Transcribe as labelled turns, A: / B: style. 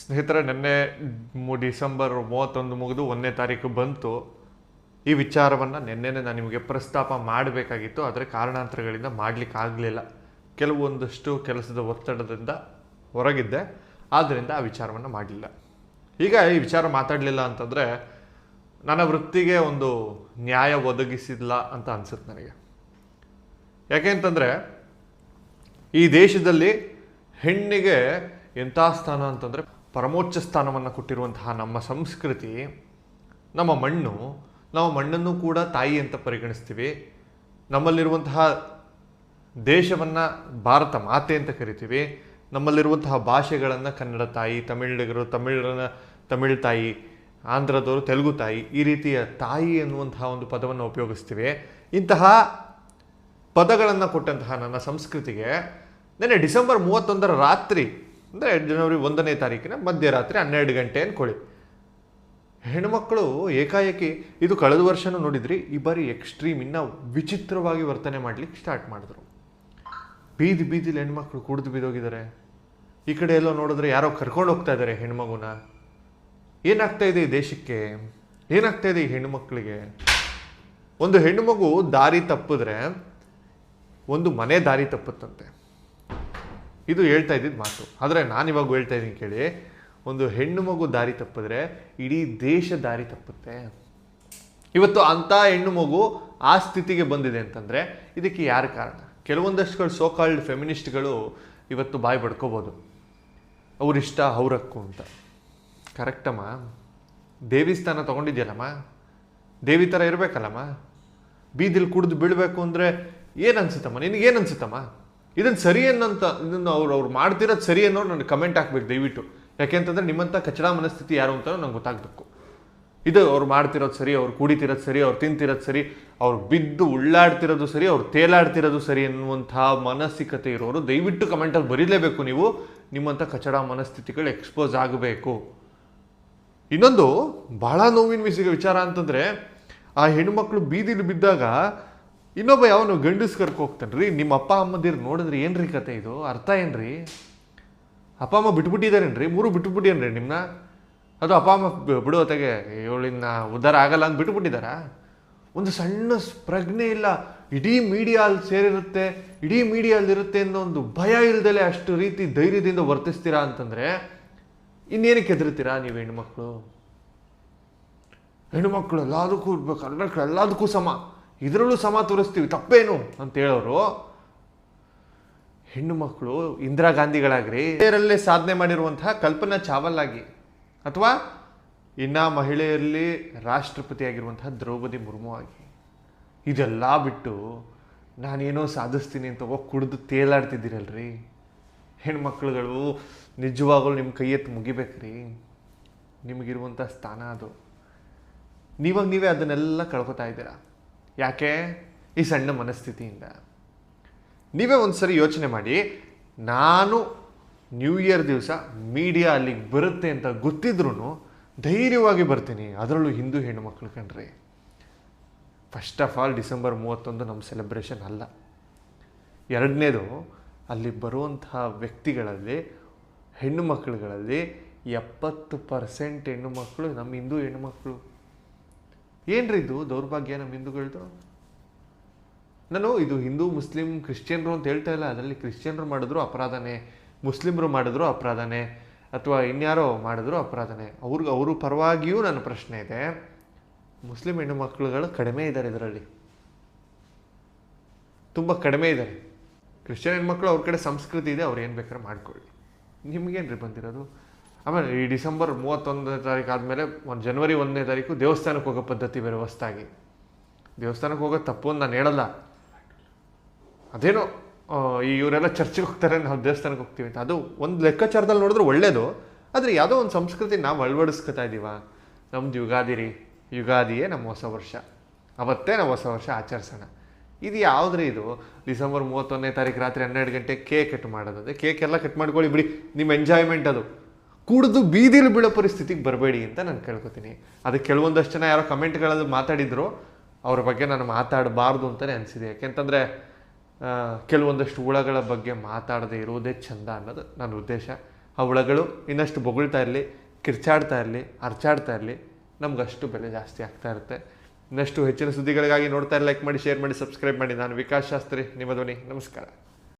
A: ಸ್ನೇಹಿತರೆ, ನಿನ್ನೆ ಡಿಸೆಂಬರ್ ಮೂವತ್ತೊಂದು ಮುಗಿದು ಒಂದನೇ ತಾರೀಕು ಬಂತು. ಈ ವಿಚಾರವನ್ನು ನಿನ್ನೆನೆ ನಾನು ನಿಮಗೆ ಪ್ರಸ್ತಾಪ ಮಾಡಬೇಕಾಗಿತ್ತು, ಆದರೆ ಕಾರಣಾಂತರಗಳಿಂದ ಮಾಡಲಿಕ್ಕೆ ಆಗಲಿಲ್ಲ. ಕೆಲವೊಂದಷ್ಟು ಕೆಲಸದ ಒತ್ತಡದಿಂದ ಹೊರಗಿದ್ದೆ ಆದ್ದರಿಂದ ಆ ವಿಚಾರವನ್ನು ಮಾಡಲಿಲ್ಲ. ಈಗ ಈ ವಿಚಾರ ಮಾತಾಡಲಿಲ್ಲ ಅಂತಂದರೆ, ನನ್ನ ವೃತ್ತಿಗೆ ಒಂದು ನ್ಯಾಯ ಒದಗಿಸಿಲ್ಲ ಅಂತ ಅನಿಸುತ್ತೆ ನನಗೆ. ಯಾಕೆ ಅಂತಂದರೆ, ಈ ದೇಶದಲ್ಲಿ ಹೆಣ್ಣಿಗೆ ಎಂಥ ಸ್ಥಾನ ಅಂತಂದರೆ ಪರಮೋಚ್ಚ ಸ್ಥಾನವನ್ನು ಕೊಟ್ಟಿರುವಂತಹ ನಮ್ಮ ಸಂಸ್ಕೃತಿ, ನಮ್ಮ ಮಣ್ಣು, ನಾವು ಮಣ್ಣನ್ನು ಕೂಡ ತಾಯಿ ಅಂತ ಪರಿಗಣಿಸ್ತೀವಿ. ನಮ್ಮಲ್ಲಿರುವಂತಹ ದೇಶವನ್ನು ಭಾರತ ಮಾತೆ ಅಂತ ಕರಿತೀವಿ. ನಮ್ಮಲ್ಲಿರುವಂತಹ ಭಾಷೆಗಳನ್ನು ಕನ್ನಡ ತಾಯಿ, ತಮಿಳಿಗರು, ತಮಿಳನ ತಮಿಳ್ ತಾಯಿ, ಆಂಧ್ರದವರು ತೆಲುಗು ತಾಯಿ ಈ ರೀತಿಯ ತಾಯಿ ಅನ್ನುವಂತಹ ಒಂದು ಪದವನ್ನು ಉಪಯೋಗಿಸ್ತೀವಿ. ಇಂತಹ ಪದಗಳನ್ನು ಕೊಟ್ಟಂತಹ ನನ್ನ ಸಂಸ್ಕೃತಿಗೆ, ನೆನ್ನೆ ಡಿಸೆಂಬರ್ ಮೂವತ್ತೊಂದರ ರಾತ್ರಿ ಅಂದರೆ ಜನವರಿ ಒಂದನೇ ತಾರೀಕಿನ ಮಧ್ಯರಾತ್ರಿ ಹನ್ನೆರಡು ಗಂಟೆ ಅಂದ್ಕೊಳ್ಳಿ. ಹೆಣ್ಮಕ್ಳು ಏಕಾಏಕಿ, ಇದು ಕಳೆದ ವರ್ಷನೂ ನೋಡಿದ್ರಿ, ಈ ಬಾರಿ ಎಕ್ಸ್ಟ್ರೀಮ್ ಇನ್ನ ವಿಚಿತ್ರವಾಗಿ ವರ್ತನೆ ಮಾಡ್ಲಿಕ್ಕೆ ಸ್ಟಾರ್ಟ್ ಮಾಡಿದ್ರು. ಬೀದಿ ಬೀದಿಲಿ ಹೆಣ್ಮಕ್ಳು ಕುಡಿದು ಬಿದ್ದೋಗಿದ್ದಾರೆ ಈ ಕಡೆ ಎಲ್ಲೋ ನೋಡಿದ್ರೆ ಯಾರೋ ಕರ್ಕೊಂಡು ಹೋಗ್ತಾ ಇದ್ದಾರೆ ಹೆಣ್ಮಗುನ ಏನಾಗ್ತಾ ಇದೆ ಈ ದೇಶಕ್ಕೆ? ಏನಾಗ್ತಾ ಇದೆ ಈ ಹೆಣ್ಮಕ್ಳಿಗೆ ಒಂದು ಹೆಣ್ಣುಮಗು ದಾರಿ ತಪ್ಪಿದ್ರೆ, ಒಂದು ಮನೆ ದಾರಿ ತಪ್ಪುತ್ತಂತೆ. ಇದು ಹೇಳ್ತಾ ಇದ್ದಿದ್ದು ಮಾತು. ಆದರೆ ನಾನಿವಾಗ ಹೇಳ್ತಾ ಇದ್ದೀನಿ ಕೇಳಿ, ಒಂದು ಹೆಣ್ಣು ಮಗು ದಾರಿ ತಪ್ಪಿದ್ರೆ ಇಡೀ ದೇಶ ದಾರಿ ತಪ್ಪುತ್ತೆ. ಇವತ್ತು ಅಂಥ ಹೆಣ್ಣು ಮಗು ಆ ಸ್ಥಿತಿಗೆ ಬಂದಿದೆ ಅಂತಂದರೆ ಇದಕ್ಕೆ ಯಾರ ಕಾರಣ? ಕೆಲವೊಂದಷ್ಟುಗಳು ಸೋಕಾಲ್ಡ್ ಫೆಮಿನಿಸ್ಟ್ಗಳು ಇವತ್ತು ಬಾಯಿ ಬಡ್ಕೋಬೋದು. ಅವರಿಷ್ಟ ಅವ್ರಕ್ಕು ಅಂತ. ಕರೆಕ್ಟಮ್ಮ ದೇವಿ ಸ್ಥಾನ ತೊಗೊಂಡಿದ್ಯಲ್ಲಮ್ಮ? ದೇವಿ ಥರ ಇರಬೇಕಲ್ಲಮ್ಮ? ಬೀದಿಲಿ ಕುಡಿದು ಬೀಳಬೇಕು ಅಂದರೆ ಏನು ಅನ್ಸುತ್ತಮ್ಮ? ನಿನಗೇನು ಅನ್ಸುತ್ತಮ್ಮ? ಇದನ್ನು ಸರಿ ಅನ್ನೋಂಥ ಇದನ್ನು ಅವ್ರು ಅವ್ರು ಮಾಡ್ತಿರೋದು ಸರಿ ಅನ್ನೋರು ನನಗೆ ಕಮೆಂಟ್ ಹಾಕ್ಬೇಕು, ದಯವಿಟ್ಟು. ಯಾಕೆಂತಂದ್ರೆ ನಿಮ್ಮಂಥ ಕಚಡ ಮನಸ್ಥಿತಿ ಯಾರು ಅಂತ ನಂಗೆ ಗೊತ್ತಾಗಬೇಕು. ಇದು ಅವ್ರು ಮಾಡ್ತಿರೋದು ಸರಿ, ಅವ್ರು ಕುಡಿತಿರೋದು ಸರಿ, ಅವ್ರು ತಿಂತಿರೋದು ಸರಿ, ಅವ್ರು ಬಿದ್ದು ಉಳ್ಳಾಡ್ತಿರೋದು ಸರಿ, ಅವ್ರು ತೇಲಾಡ್ತಿರೋದು ಸರಿ ಅನ್ನುವಂಥ ಮಾನಸಿಕತೆ ಇರೋರು, ದಯವಿಟ್ಟು ಕಮೆಂಟಲ್ಲಿ ಬರೀಲೇಬೇಕು ನೀವು. ನಿಮ್ಮಂಥ ಕಚಡ ಮನಸ್ಥಿತಿಗಳು ಎಕ್ಸ್ಪೋಸ್ ಆಗಬೇಕು. ಇನ್ನೊಂದು ಬಹಳ ನೋವಿನ ವಿಷಯ ವಿಚಾರ ಅಂತಂದರೆ, ಆ ಹೆಣ್ಮಕ್ಳು ಬೀದಿಲಿ ಬಿದ್ದಾಗ ಇನ್ನೊಬ್ಬ ಯಾವನು ಗಂಡಸ್ ಕರ್ಕೊ ಹೋಗ್ತಾನ್ರಿ, ನಿಮ್ಮ ಅಪ್ಪ ಅಮ್ಮದಿರು ನೋಡಿದ್ರೆ ಏನ್ರಿ ಕತೆ ಇದು? ಅರ್ಥ ಏನ್ರಿ? ಅಪ್ಪ ಅಮ್ಮ ಬಿಟ್ಬಿಟ್ಟಿದಾರೇನ್ರಿ ಮೂರು ಬಿಟ್ಬಿಟ್ಟಿಯನ್ರಿ ನಿಮ್ಮನ್ನ ಅದು ಅಪ್ಪ ಅಮ್ಮ ಬಿಡೋ ಹೊತ್ತಿಗೆ ಇವಳಿನ್ನ ಉದ್ಧಾರ ಆಗಲ್ಲ ಅಂತ ಬಿಟ್ಬಿಟ್ಟಿದಾರ ಒಂದು ಸಣ್ಣ ಪ್ರಜ್ಞೆ ಇಲ್ಲ. ಇಡೀ ಮೀಡಿಯಾ ಅಲ್ಲಿ ಸೇರಿರುತ್ತೆ, ಇಡೀ ಮೀಡಿಯಾ ಅಲ್ಲಿರುತ್ತೆ ಅನ್ನೋ ಒಂದು ಭಯ ಇಲ್ದಲೆ ಅಷ್ಟು ರೀತಿ ಧೈರ್ಯದಿಂದ ವರ್ತಿಸ್ತೀರಾ ಅಂತಂದ್ರೆ, ಇನ್ನೇನಕ್ಕೆ ಹೆದರ್ತೀರಾ ನೀವು ಹೆಣ್ಮಕ್ಳು ಹೆಣ್ಮಕ್ಳು ಎಲ್ಲದಕ್ಕೂ ಇರ್ಬೇಕು ಎಲ್ಲಕ್ಕೂ ಎಲ್ಲದಕ್ಕೂ ಸಮ. ಇದರಲ್ಲೂ ಸಮ ತೋರಿಸ್ತೀವಿ, ತಪ್ಪೇನು ಅಂತ ಹೇಳೋರು. ಹೆಣ್ಣು ಮಕ್ಕಳು ಇಂದಿರಾ ಗಾಂಧಿಗಳಾಗ್ರಿ. ಮಹಿಳೆಯರಲ್ಲೇ ಸಾಧನೆ ಮಾಡಿರುವಂತಹ ಕಲ್ಪನಾ ಚಾವಲ್ಲಾಗಿ, ಅಥವಾ ಇನ್ನ ಮಹಿಳೆಯರಲ್ಲಿ ರಾಷ್ಟ್ರಪತಿ ಆಗಿರುವಂತಹ ದ್ರೌಪದಿ ಮುರ್ಮು ಆಗಿ. ಇದೆಲ್ಲ ಬಿಟ್ಟು ನಾನೇನೋ ಸಾಧಿಸ್ತೀನಿ ಅಂತ ಹೋಗಿ ಕುಡಿದು ತೇಲಾಡ್ತಿದ್ದೀರಲ್ರಿ? ಹೆಣ್ಮಕ್ಳುಗಳು ನಿಜವಾಗಲೂ ನಿಮ್ಮ ಕೈ ಎತ್ತು ಮುಗಿಬೇಕ್ರಿ. ನಿಮಗಿರುವಂಥ ಸ್ಥಾನ ಅದು. ನೀವಾಗ ನೀವೇ ಅದನ್ನೆಲ್ಲ ಕಳ್ಕೊತಾ ಇದ್ದೀರಾ? ಯಾಕೆ? ಈ ಸಣ್ಣ ಮನಸ್ಥಿತಿಯಿಂದ. ನೀವೇ ಒಂದು ಸರಿ ಯೋಚನೆ ಮಾಡಿ, ನಾನು ನ್ಯೂ ಇಯರ್ ದಿವಸ ಮೀಡಿಯಾ ಅಲ್ಲಿಗೆ ಬರುತ್ತೆ ಅಂತ ಗೊತ್ತಿದ್ರೂ ಧೈರ್ಯವಾಗಿ ಬರ್ತೀನಿ. ಅದರಲ್ಲೂ ಹಿಂದೂ ಹೆಣ್ಣು ಮಕ್ಕಳು ಕಣ್ರಿ. ಫಸ್ಟ್ ಆಫ್ ಆಲ್ ಡಿಸೆಂಬರ್ ಮೂವತ್ತೊಂದು ನಮ್ಮ ಸೆಲೆಬ್ರೇಷನ್ ಅಲ್ಲ. ಎರಡನೇದು, ಅಲ್ಲಿ ಬರುವಂತಹ ವ್ಯಕ್ತಿಗಳಲ್ಲಿ ಹೆಣ್ಣು ಮಕ್ಕಳುಗಳಲ್ಲಿ ಎಪ್ಪತ್ತು ಪರ್ಸೆಂಟ್ ಹೆಣ್ಣು ಮಕ್ಕಳು ನಮ್ಮ ಹಿಂದೂ ಹೆಣ್ಣು ಮಕ್ಕಳು ಏನ್ರಿ ಇದು? ದೌರ್ಭಾಗ್ಯ ನಮ್ಮ ಹಿಂದೂಗಳದು? ನಾನು ಇದು ಹಿಂದೂ, ಮುಸ್ಲಿಂ, ಕ್ರಿಶ್ಚಿಯನ್ರು ಅಂತ ಹೇಳ್ತಾ ಇಲ್ಲ. ಅದರಲ್ಲಿ ಕ್ರಿಶ್ಚಿಯನ್ರು ಮಾಡಿದ್ರು ಅಪರಾಧನೇ, ಮುಸ್ಲಿಮ್ರು ಮಾಡಿದ್ರು ಅಪರಾಧನೇ, ಅಥವಾ ಇನ್ಯಾರೋ ಮಾಡಿದ್ರು ಅಪರಾಧನೇ. ಅವ್ರಿಗೆ, ಅವರು ಪರವಾಗಿಯೂ ನನ್ನ ಪ್ರಶ್ನೆ ಇದೆ. ಮುಸ್ಲಿಂ ಹೆಣ್ಣು ಮಕ್ಕಳುಗಳು ಕಡಿಮೆ ಇದ್ದಾರೆ ಇದರಲ್ಲಿ. ತುಂಬ ಕಡಿಮೆ ಇದ್ದಾರೆ ಕ್ರಿಶ್ಚಿಯನ್ ಹೆಣ್ಮಕ್ಳು ಅವ್ರ ಕಡೆ ಸಂಸ್ಕೃತಿ ಇದೆ, ಅವ್ರು ಏನು ಬೇಕಾದ್ರೆ ಮಾಡ್ಕೊಳ್ಳಿ. ನಿಮ್ಗೇನ್ರಿ ಬಂದಿರೋದು? ಆಮೇಲೆ ಈ ಡಿಸೆಂಬರ್ ಮೂವತ್ತೊಂದನೇ ತಾರೀಕು ಆದಮೇಲೆ ಒಂದು ಜನವರಿ ಒಂದನೇ ತಾರೀಕು ದೇವಸ್ಥಾನಕ್ಕೆ ಹೋಗೋ ಪದ್ಧತಿ ಬೇರೆ ಹೊಸ್ದಾಗಿ. ದೇವಸ್ಥಾನಕ್ಕೆ ಹೋಗೋದು ತಪ್ಪು ಅಂತ ನಾನು ಹೇಳಲ್ಲ. ಅದೇನೋ ಈ ಇವರೆಲ್ಲ ಚರ್ಚಿಗೆ ಹೋಗ್ತಾರೆ ನಾವು ದೇವಸ್ಥಾನಕ್ಕೆ ಹೋಗ್ತೀವಿ ಅಂತ. ಅದು ಒಂದು ಲೆಕ್ಕಾಚಾರದಲ್ಲಿ ನೋಡಿದ್ರೆ ಒಳ್ಳೇದು. ಆದರೆ ಯಾವುದೋ ಒಂದು ಸಂಸ್ಕೃತಿ ನಾವು ಅಳವಡಿಸ್ಕೊತಾ ಇದ್ದೀವ ನಮ್ದು ಯುಗಾದಿ ರೀ ಯುಗಾದಿಯೇ ನಮ್ಮ ಹೊಸ ವರ್ಷ. ಅವತ್ತೇ ನಾವು ಹೊಸ ವರ್ಷ ಆಚರಿಸೋಣ. ಇದು ಯಾವುದ್ರಿ ಇದು? ಡಿಸೆಂಬರ್ ಮೂವತ್ತೊಂದನೇ ತಾರೀಕು ರಾತ್ರಿ ಹನ್ನೆರಡು ಗಂಟೆ ಕೇಕ್ ಕಟ್ ಮಾಡೋದು. ಕೇಕ್ ಎಲ್ಲ ಕಟ್ ಮಾಡ್ಕೊಳ್ಳಿ ಬಿಡಿ. ನಿಮ್ಮ ಎಂಜಾಯ್ಮೆಂಟ್ ಅದು. ಕುಡಿದು ಬೀದಿಲಿ ಬೀಳೋ ಪರಿಸ್ಥಿತಿಗೆ ಬರಬೇಡಿ ಅಂತ ನಾನು ಕೇಳ್ಕೊತೀನಿ. ಅದಕ್ಕೆ ಕೆಲವೊಂದಷ್ಟು ಜನ ಯಾರೋ ಕಮೆಂಟ್ಗಳಲ್ಲಿ ಮಾತಾಡಿದ್ರು, ಅವ್ರ ಬಗ್ಗೆ ನಾನು ಮಾತಾಡಬಾರ್ದು ಅಂತಲೇ ಅನಿಸಿದೆ. ಯಾಕೆಂತಂದರೆ ಕೆಲವೊಂದಷ್ಟು ಹುಳಗಳ ಬಗ್ಗೆ ಮಾತಾಡದೆ ಇರೋದೇ ಚಂದ ಅನ್ನೋದು ನನ್ನ ಉದ್ದೇಶ. ಆ ಹುಳಗಳು ಇನ್ನಷ್ಟು ಬೊಗಳ್ತಾ ಇರಲಿ, ಕಿರ್ಚಾಡ್ತಾ ಇರಲಿ ಅರ್ಚಾಡ್ತಾ ಇರಲಿ, ನಮಗಷ್ಟು ಬೆಲೆ ಜಾಸ್ತಿ ಆಗ್ತಾ ಇರುತ್ತೆ. ಇನ್ನಷ್ಟು ಹೆಚ್ಚಿನ ಸುದ್ದಿಗಳಿಗಾಗಿ ನೋಡ್ತಾ ಲೈಕ್ ಮಾಡಿ ಶೇರ್ ಮಾಡಿ ಸಬ್ಸ್ಕ್ರೈಬ್ ಮಾಡಿ. ನಾನು ವಿಕಾಸ್ ಶಾಸ್ತ್ರಿ, ನಿಮ್ಮ ಧ್ವನಿ. ನಮಸ್ಕಾರ.